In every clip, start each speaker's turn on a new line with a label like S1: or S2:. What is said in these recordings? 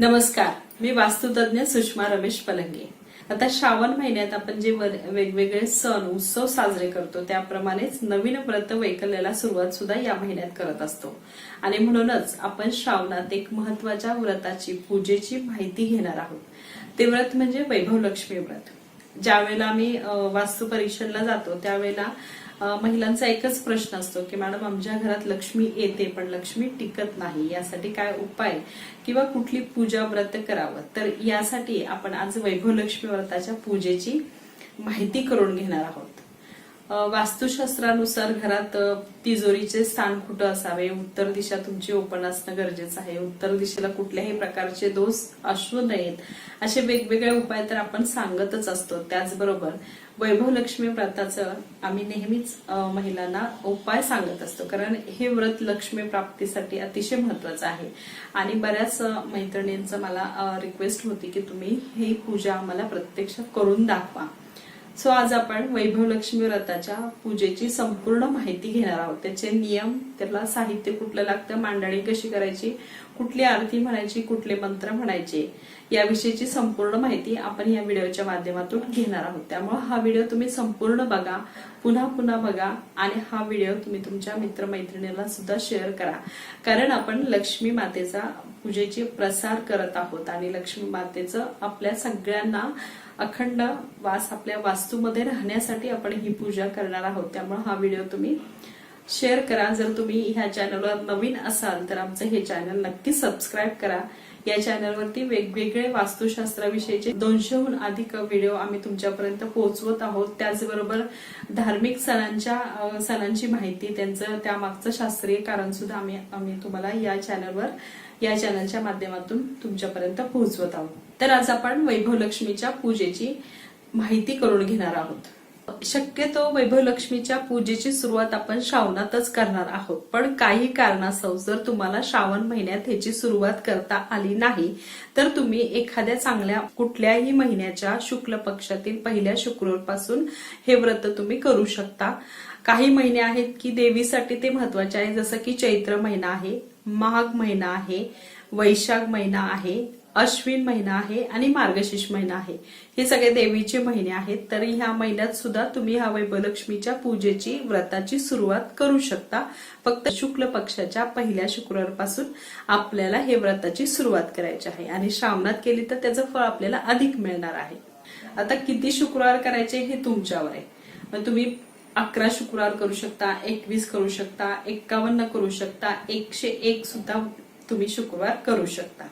S1: नमस्कार मी वास्तुतज्ञ सुषमा रमेश पलंगे. आता श्रावण महिन्यात आपण जे वेगवेगळे सण उत्सव साजरे करतो त्याप्रमाणेच नवीन व्रत वैकल्याला सुरुवात सुद्धा या महिन्यात करत असतो. आणि म्हणूनच आपण श्रावणात एक महत्त्वाच्या व्रताची पूजेची माहिती घेणार आहोत. ते व्रत म्हणजे वैभव लक्ष्मी व्रत. ज्यावेळेला आम्ही वास्तू परीक्षणला जातो त्यावेळेला महिलांचा एकच प्रश्न असतो की मॅडम आमच्या घरात लक्ष्मी येते पण लक्ष्मी टिकत नाही. यासाठी काय उपाय? किंवा कुठली पूजा व्रत करावं? तर यासाठी आपण आज वैभव लक्ष्मी व्रताच्या पूजेची माहिती करून घेणार आहोत. वास्तुशास्त्रानुसार घरात तिजोरीचे स्थान कुठं असावे? उत्तर दिशा तुमची ओपन असणं गरजेचं आहे. उत्तर दिशेला कुठल्याही प्रकारचे दोष असू नयेत. असे वेगवेगळे उपाय तर आपण सांगतच असतो. त्याचबरोबर वैभव लक्ष्मी व्रताचं आम्ही नेहमीच महिलांना उपाय सांगत असतो. कारण हे व्रत लक्ष्मी प्राप्तीसाठी अतिशय महत्वाचं आहे. आणि बऱ्याच मैत्रिणींचं मला रिक्वेस्ट होती की तुम्ही ही पूजा आम्हाला प्रत्यक्ष करून दाखवा. सो आज आपण वैभव लक्ष्मी व्रताच्या पूजेची संपूर्ण माहिती घेणार आहोत. त्याचे नियम त्याला साहित्य कुठलं लागतं मांडणी कशी करायची कुठली आरती म्हणायची कुठले मंत्र म्हणायचे याविषयीची संपूर्ण माहिती आपण या व्हिडिओच्या माध्यमातून घेणार आहोत. त्यामुळे हा व्हिडिओ तुम्ही संपूर्ण बघा पुन्हा पुन्हा बघा आणि हा व्हिडिओ तुम्ही तुमच्या मित्रमैत्रिणीला सुद्धा शेअर करा. कारण आपण लक्ष्मी मातेचा पूजेची प्रसार करत आहोत आणि लक्ष्मी मातेचं आपल्या सगळ्यांना अखंड वास आपल्या वास्तूमध्ये राहण्यासाठी आपण ही पूजा करणार आहोत. त्यामुळे हा व्हिडिओ तुम्ही शेअर करा. जर तुम्ही ह्या चॅनलवर नवीन असाल तर आमचं हे चॅनल नक्की सबस्क्राईब करा. या चॅनलवरती वेगवेगळे वास्तुशास्त्राविषयीचे दोनशेहून अधिक व्हिडिओ आम्ही तुमच्यापर्यंत पोहोचवत आहोत. त्याचबरोबर धार्मिक सणांच्या सणांची माहिती त्यांचं त्यामागचं शास्त्रीय कारण सुद्धा आम्ही आम्ही तुम्हाला या चॅनलवर या चॅनलच्या माध्यमातून तुमच्यापर्यंत पोहोचवत आहोत. तर आज आपण वैभव लक्ष्मीच्या पूजेची माहिती करून घेणार आहोत. शक्यतो वैभव लक्ष्मीच्या पूजेची सुरुवात आपण श्रावणातच करणार आहोत. पण काही कारणास्तव जर तुम्हाला श्रावण महिन्यात ह्याची सुरुवात करता आली नाही तर तुम्ही एखाद्या चांगल्या कुठल्याही महिन्याच्या शुक्ल पक्षातील पहिल्या शुक्रवारपासून हे व्रत तुम्ही करू शकता. काही महिने आहेत की देवीसाठी ते महत्त्वाचे आहे जसं की चैत्र महिना आहे माघ महिना आहे वैशाख महिना आहे अश्विन महिना आहे आणि मार्गशीर्ष महिना आहे. हे सगळे देवीचे महिने आहेत. तर ह्या महिन्यात सुद्धा तुम्ही ह्या वैभलक्ष्मीच्या पूजेची व्रताची सुरुवात करू शकता. फक्त शुक्ल पक्षाच्या पहिल्या शुक्रवारपासून आपल्याला हे व्रताची सुरुवात करायची आहे. आणि श्रावणात केली तर त्याचं फळ आपल्याला अधिक मिळणार आहे. आता किती शुक्रवार करायचे हे तुमच्यावर आहे. मग तुम्ही अकरा शुक्रवार करू शकता एकवीस करू शकता एक्कावन्न करू शकता एकशे एक सुद्धा तुम्ही शुक्रवार करू शकता.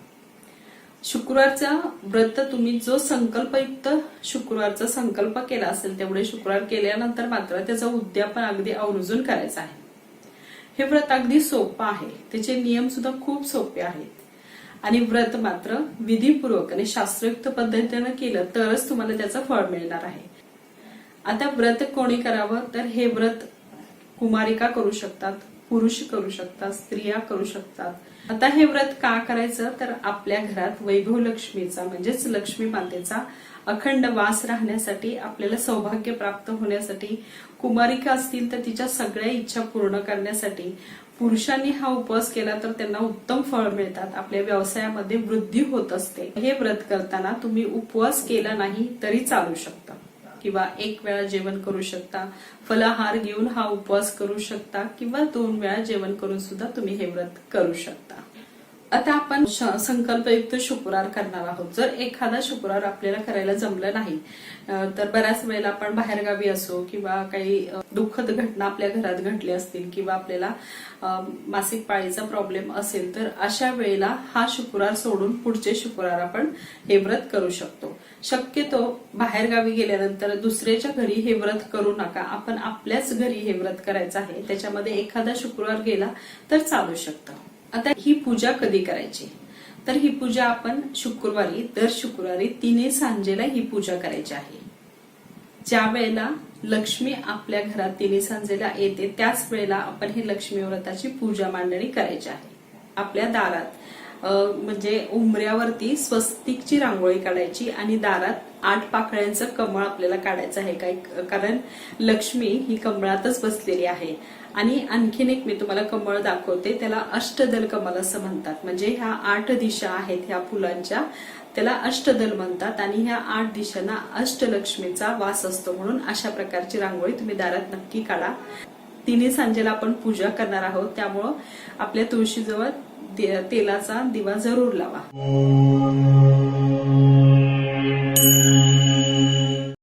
S1: शुक्रवारचा व्रत तुम्ही जो संकल्पयुक्त शुक्रवारचा संकल्प केला असेल तेवढे शुक्रवार केल्यानंतर मात्र त्याचं उद्यापन अगदी आवर्जून करायचं आहे. हे व्रत अगदी सोपं आहे. त्याचे नियम सुद्धा खूप सोपे आहेत. आणि व्रत मात्र विधीपूर्वक आणि शास्त्रयुक्त पद्धतीनं केलं तरच तुम्हाला त्याचं फळ मिळणार आहे. आता व्रत कोणी करावं? तर हे व्रत कुमारिका करू शकतात. पुरुष करू शकतात स्त्रिया करू शकतात. आता हे व्रत का करायचं? तर आपल्या घरात वैभव लक्ष्मीचा म्हणजेच लक्ष्मी मातेचा अखंड वास राहण्यासाठी आपल्याला सौभाग्य प्राप्त होण्यासाठी कुमारिका असतील तर तिच्या सगळ्या इच्छा पूर्ण करण्यासाठी पुरुषांनी हा उपवास केला तर त्यांना उत्तम फळ मिळतात. आपल्या व्यवसायामध्ये वृद्धी होत असते. हे व्रत करताना तुम्ही उपवास केला नाही तरी चालू शकता. किंवा एक वेळा जेवण करू शकता. फलाहार घेऊन हा उपवास करू शकता किंवा दोन वेळा जेवण करून सुद्धा तुम्ही हे व्रत करू शकता. आता आपण संकल्पयुक्त शुक्रवार करणार आहोत. जर एखादा शुक्रवार आपल्याला करायला जमलं नाही तर बऱ्याच वेळेला आपण बाहेरगावी असो किंवा काही दुःखद घटना आपल्या घरात घडली असतील किंवा आपल्याला मासिक पाळीचा प्रॉब्लेम असेल तर अशा वेळेला हा शुक्रवार सोडून पुढचे शुक्रवार आपण हे व्रत करू शकतो. शक्यतो बाहेरगावी गेल्यानंतर दुसऱ्याच्या घरी हे व्रत करू नका. आपण आपल्याच घरी हे व्रत करायचं आहे. त्याच्यामध्ये एखादा शुक्रवार गेला तर चालू शकतं. आता ही पूजा कधी करायची? तर ही पूजा आपण शुक्रवारी दर शुक्रवारी तिने सांजेला ही पूजा करायची आहे. ज्या वेळेला लक्ष्मी आपल्या घरात तिने सांजेला येते त्याच वेळेला आपण ही लक्ष्मी व्रताची पूजा मांडणी करायची आहे. आपल्या दारात. म्हणजे उंबऱ्यावरती स्वस्तिकची रांगोळी काढायची आणि दारात आठ पाकळ्यांचं कमळ आपल्याला काढायचं आहे काय कारण लक्ष्मी ही कमळातच बसलेली आहे. आणि आणखीन एक मी तुम्हाला कमळ दाखवते त्याला अष्टदल कमल असं म्हणतात. म्हणजे ह्या आठ दिशा आहेत ह्या फुलांच्या त्याला अष्टदल म्हणतात आणि ह्या आठ दिशांना अष्टलक्ष्मीचा वास असतो म्हणून अशा प्रकारची रांगोळी तुम्ही दारात नक्की काढा. तिन्ही सांजेला आपण पूजा करणार आहोत त्यामुळं आपल्या तुळशीजवळ तेलाचा दिवा जरूर लावा.